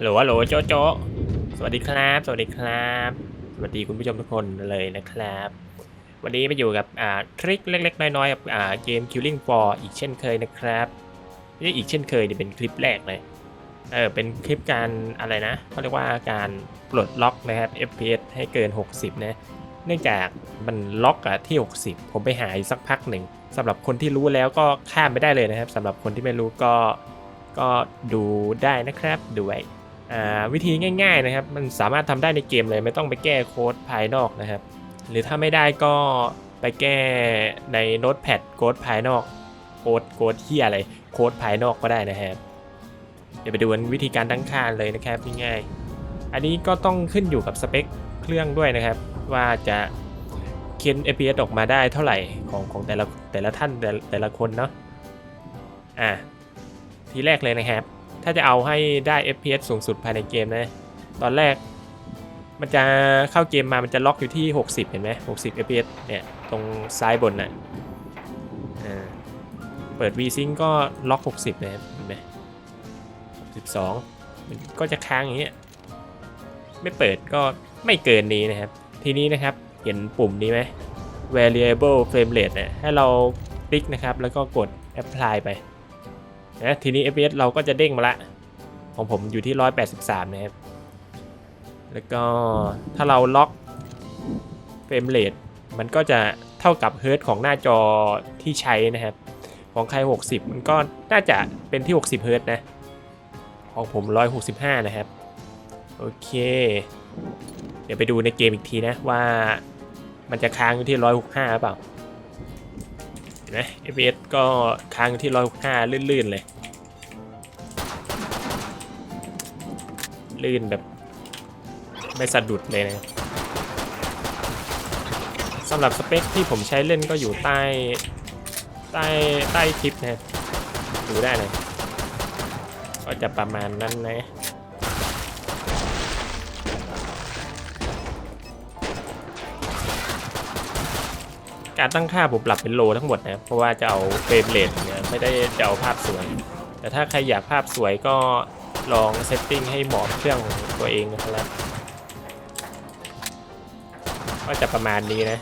ฮัลโหลฮัลโหลโจโจสวัสดีครับ สวัสดีครับ สวัสดีคุณผู้ชมทุกคนเลยนะครับ วันนี้มาอยู่กับอ่าทริคเล็กๆ น้อยๆกับอ่าเกม Killing for อีกเช่นเคยนะครับนี่อีกเช่นเคยเนี่ยเป็นคลิปแรกเลยเออเป็นคลิปการอะไรนะเขาเรียกว่าการปลดล็อกนะครับ FPS ให้เกิน 60 นะเนื่องจากมันล็อกอะที่ 60 ผมไปหายสักพักหนึ่งสำหรับคนที่รู้แล้วก็ข้ามไม่ได้เลยนะครับสำหรับคนที่ไม่รู้ก็ก็ดูได้นะครับดูไว้ วิธีง่าย ๆนะครับ มันสามารถทำได้ในเกมเลยไม่ต้องไปแก้โค้ดภายนอกนะครับ หรือถ้าไม่ได้ก็ไปแก้ในโน้ตแพดโค้ดภายนอกโค้ดโค้ดที่อะไรโค้ดภายนอกก็ได้นะครับ เดี๋ยวไปดูวิธีการตั้งค่าเลยนะครับง่ายๆอันนี้ก็ต้องขึ้นอยู่กับสเปคเครื่องด้วยนะครับ ว่าจะเค้น FPS ออกมาได้เท่าไหร่ของของแต่ละแต่ละท่านแต่แต่ละคนเนาะอะทีแรกเลยนะครับ ถ้าจะเอาให้ได้ FPS สูงสุดภายในเกมนะ ตอนแรกมันจะเข้าเกมมามันจะล็อกอยู่ที่ 60 เห็นไหม60 fps เนี่ย ตรงซ้ายบนน่ะอ่าเปิด VSync ก็ล็อก 60นะครับเห็นไหม12 มันก็จะค้างอย่างเงี้ย ไม่เปิดก็ไม่เกินนี้นะครับ ทีนี้นะครับ เห็นปุ่มนี้ไหม variable frame rate เนี่ยให้เราติ๊กนะครับ แล้วก็กด apply ไป นะทีนี้ fps เราก็จะเด้งมาละ ของผมอยู่ที่ 183 นะครับ แล้วก็ถ้าเราล็อกเฟรมเรทมันก็จะเท่ากับเฮิร์ตของหน้าจอที่ใช้นะครับ ของใคร 60 มันก็น่าจะเป็นที่ 60 เฮิร์ตนะ ของผม 165 นะครับ โอเค เดี๋ยวไปดูในเกมอีกทีนะว่ามันจะค้างอยู่ที่ 165 หรือเปล่าเห็นไหม FPS ก็ค้างอยู่ที่ 165 ลื่น ๆ เลย ลื่นแบบ ไม่สะดุดเลยนะสำหรับสเปคที่ผมใช้เล่นก็อยู่ใต้ใต้ใต้คลิปนะดูได้เลย ก็จะประมาณนั้นนะการตั้งค่าผมปรับเป็นโลทั้งหมดนะเพราะว่าจะเอาเฟรมเรทเนี่ยไม่ได้จะเอาภาพสวย แต่ถ้าใครอยากภาพสวยก็ ลองเซตติ้งให้เหมาะเครื่องตัวเองนะครับก็จะประมาณนี้นะ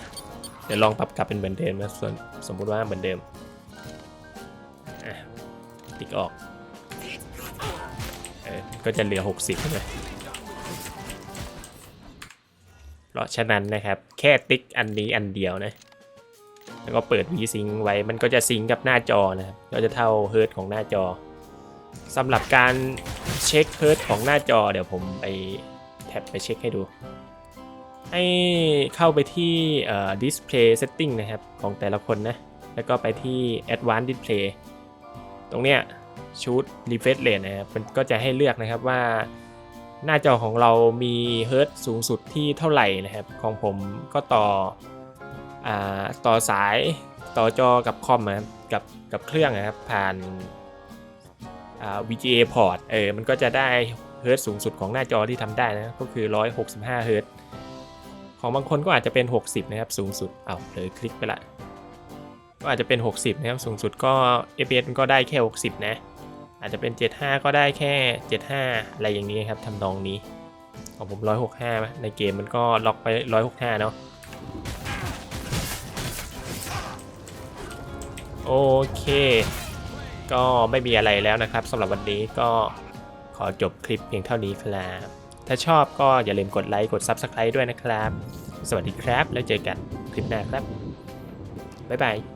เดี๋ยวลองปรับกลับเป็นเหมือนเดิมนะส่วนสมมุติว่าเหมือนเดิมติ๊กออกเออก็จะเหลือ 60ใช่ไหมเพราะฉะนั้นนะครับ แค่ติ๊กอันนี้อันเดียวนะ แล้วก็เปิด VSync ไว้มันก็จะซิงก์กับหน้าจอนะครับ ก็จะเท่าเฮิร์ตของหน้าจอ สำหรับการเช็คเฮิร์ตของหน้าจอเดี๋ยวผมไปแท็บไปเช็คให้ดู ให้เข้าไปที่ display setting นะครับ ของแต่ละคนนะ แล้วก็ไปที่ advanced display ตรงเนี้ย shoot refresh rate นะครับมันก็จะให้เลือกนะครับว่าหน้าจอของเรามีเฮิร์ตสูงสุดที่เท่าไหร่นะครับ ของผมก็ต่ออต่อสายต่อจอกับคอมนะครับกับกับเครื่องนะครับผ่าน VGA port เออมันก็จะได้เฮิร์ตสูงสุดของหน้าจอที่ทำได้นะก็คือ 165เฮิร์ตของบางคนก็อาจจะเป็น 60 นะครับ สูงสุดเอาเลยคลิกไปละก็อาจจะเป็น 60 นะครับ สูงสุดก็ FPS มันก็ได้แค่ 60 นะ อาจจะเป็น 75 ก็ได้แค่ 75 อะไรอย่างนี้ครับทำนองนี้ของผม 165 ในเกมมันก็ล็อกไป 165 เนาะโอเค ก็ไม่มีอะไรแล้วนะครับสำหรับวันนี้ก็ขอจบคลิปเพียงเท่านี้ครับ ถ้าชอบก็อย่าลืมกดไลค์กด Subscribe ด้วยนะครับ สวัสดีครับแล้วเจอกันคลิปหน้าครับ บ๊ายบาย